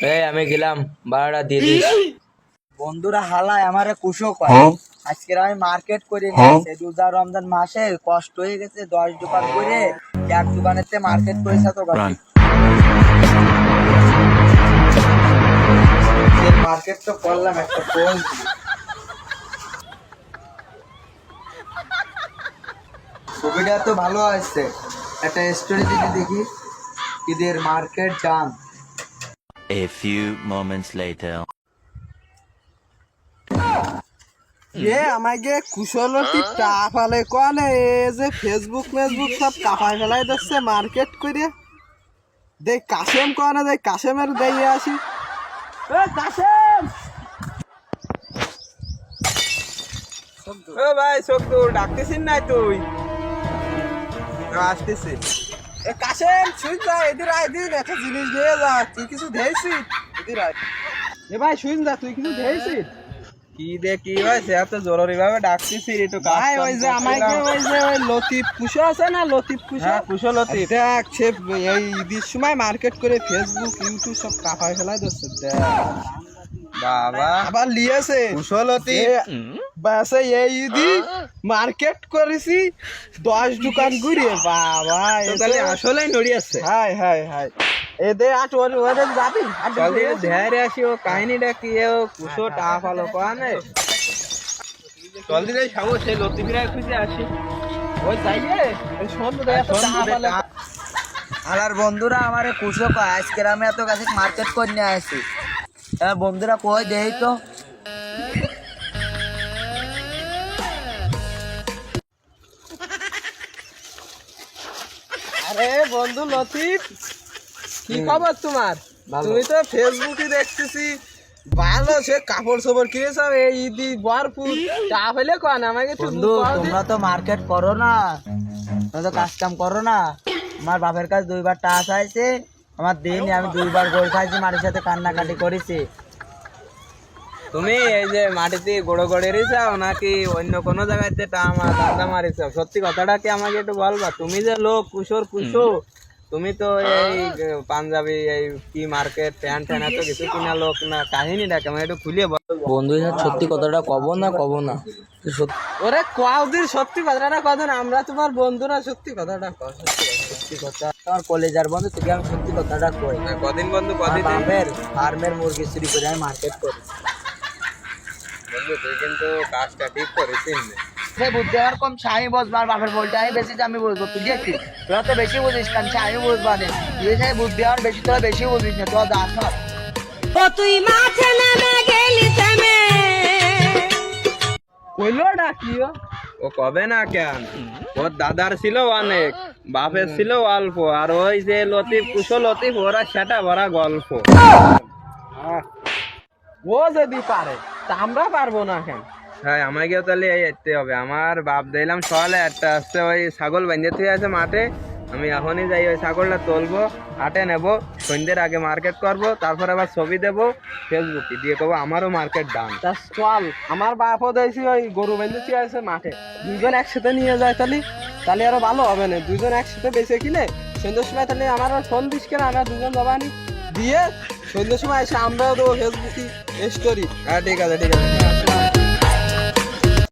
এই আমি গেলাম। বারোটা দিয়ে দিস। বন্ধুরা হালায় আমারে কুশো করে আজকে আমি মার্কেট করে নিয়েছে রোজা রমজান মাসে কষ্ট হয়ে গেছে দশ দোকান করে এক দোকানেতে মার্কেট করেছে তো মার্কেট তো করলাম একটা ফোন। ছবিটা তো ভালো আসছে একটা স্টোরি যদি দেখি। ঈদের market jam. A few moments later. এ আমাকে কুশলতি টাফালে কনে এ যে ফেসবুক মেসবুক সব কাপাই ফেলাই দিচ্ছে মার্কেট করে। দেখ কাশেম কনে দেখ কাশেমের দিয়ে আসি এ কাশেম! ও ভাই শক্তু ডাকতেছিস নাই তুই? আসতেছি। এ কাশেম শুন যা এদির আয় এদির একটা জিনিস নিয়ে যা তুই কিছু ধেয়েছিস এদির আয়। এ ভাই শুন যা তুই কিছু ধেয়েছিস কি দে কি হয়েছে? এত জরুরি ভাবে ডাকতেছি একটু কাজ ওই যে। আমাকে ওই যে ওই লতিফ কুশো আছে না লতিফ কুশো? হ্যাঁ কুশলতি দেখ সে এই ঈদের সময় মার্কেট করে ফেসবুক ইউটিউব সব কাপাই ফেলাই দিচ্ছে দেখ। বাবা। আবার লিয়েছে। কুশলতি। বাসে এই ঈদি মার্কেট করেছি দশ দোকান ঘুরে। বাবা তাহলে আসলেই নড়ি আছে হাই হাই হাই এদে আট ওর ওরে যাবি? দিয়ে ধ্যারে আসি ও কাহিনীটা কি ও কুশো টাফ আলো কানে চল দিয়ে খাব সেই লতি ফিরায় খুঁজে আসি। ওই যাইয়ে আর বন্ধুরা আমারে কুশো কয় আজকে আমি এত কাছে মার্কেট করে নিয়ে আসি। হ্যাঁ বন্ধুরা কই দেই তো? আরে বন্ধু লতিফ কি খবর তোমার? তুমি তো ফেসবুকে দেখতেছি। ভালো সে কাপড় চোপড় কিনেছ এই ঈদি ভরপুর। তা হলে কোন আমাকে বন্ধু তোমরা তো মার্কেট করো না। তোমরা তো কাজ কাম করো না। আমার বাপের কাছে দুইবার টাস আইছে আমার দিন আমি দুইবার গোল খাইছি মাটির সাথে কান্নাকাটি করেছি। তুমি এই যে মাটিতে গোড়ো গড়ে রেছাও নাকি অন্য কোনো জায়গাতে টামা দাদা মারিছ সত্যি কথাটা কি আমাকে একটু বলবা? তুমি যে লোক কুশোর কুশো তুমি তো এই পাঞ্জাবি এই কি মার্কেট প্যান্ট ট্যান এত কিছু কিনা লোক না কাহিনীটা কেমন একটু খুলিয়ে বল। বন্ধু সত্যি কথাটা কব না কব না। ওরে কোয়াউদির সত্যি কথাটা কথা না আমরা তোমার বন্ধুরা সত্যি কথাটা কও, সত্যি কথা। সত্যি কথা। আমার কলেজার বন্ধু তোকে আমি সত্যি কথাটা কই। কদিন বন্ধু কদিন? বাপের ফার্মের মুরগি চুরি করে আমি মার্কেট করি। বন্ধু তুই কিন্তু কাজটা ঠিক করেছিস সে আমার কম আমি আর বাপের বলতে আমি বেশি আমি বুঝব তুই দেখছিস? তোরা তো বেশি বুঝিস কারণ আমি বুঝবা না। তুই সেই বুদ্ধি আমার বেশি তোরা বেশি বুঝিস না তোরা দাস ও তুই মাঠে নেমে গেলি থেমে। কইলো ডাকিও ও কবে না কেন? ওর দাদার ছিল অনেক বাপের ছিল অল্প আর ওই যে লতিফ কুশো লতিফ ওরা সেটা ভরা গল্প। ও যদি পারে তা আমরা পারব না কেন? হ্যাঁ আমাকেও তাহলে এই হবে। আমার বাপ দিলাম সকালে একটা আসছে ওই ছাগল বেঁধে থেকে আছে মাঠে। আমি এখনই যাই ওই ছাগলটা তুলবো হাটে নেব সন্ধ্যের আগে মার্কেট করব তারপর আবার ছবি দেবো ফেসবুকে দিয়ে করব আমারও মার্কেট ডান তা চল আমার বাপও দেখছি ওই গরু বেঁধেছি আছে মাঠে। দুজন একসাথে নিয়ে যায় তাহলে তাহলে আরও ভালো হবে না? দুজন একসাথে বেঁচে কিনে সন্ধ্যের সময় তাহলে আমার আর ফোন দিস কেন? আমরা দুজন যাবানি দিয়ে সন্ধ্যের সময় এসে আমরাও দেবো ফেসবুকে স্টোরি হ্যাঁ ঠিক আছে ঠিক আছে।